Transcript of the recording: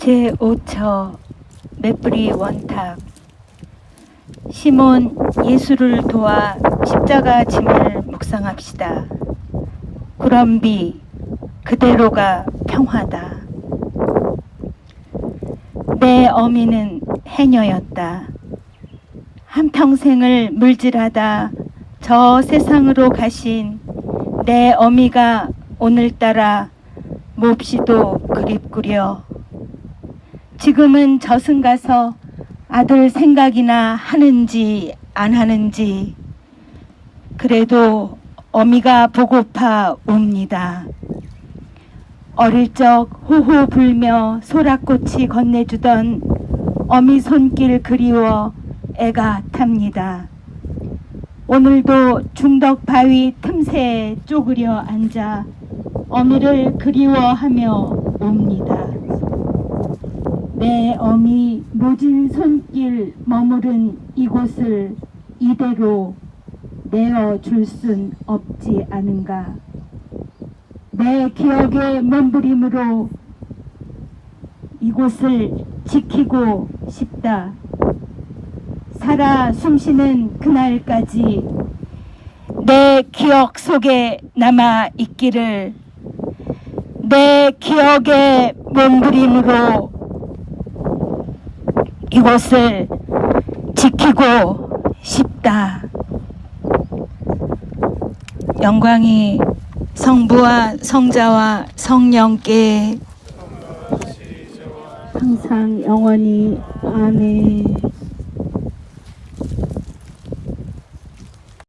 제5처 메프리 원탑 시몬 예수를 도와 십자가 짐을 묵상합시다. 구럼비 그대로가 평화다. 내 어미는 해녀였다. 한평생을 물질하다 저 세상으로 가신 내 어미가 오늘따라 몹시도 그립구려. 지금은 저승 가서 아들 생각이나 하는지 안 하는지 그래도 어미가 보고파 옵니다. 어릴 적 호호 불며 소라꽃이 건네주던 어미 손길 그리워 애가 탑니다. 오늘도 중덕 바위 틈새에 쪼그려 앉아 어미를 그리워하며 옵니다. 내 어미 모진 손길 머무른 이곳을 이대로 내어 줄 순 없지 않은가. 내 기억의 몸부림으로 이곳을 지키고 싶다. 살아 숨쉬는 그날까지 내 기억 속에 남아 있기를 내 기억의 몸부림으로 이곳을 지키고 싶다. 영광이 성부와 성자와 성령께 항상 영원히 아멘.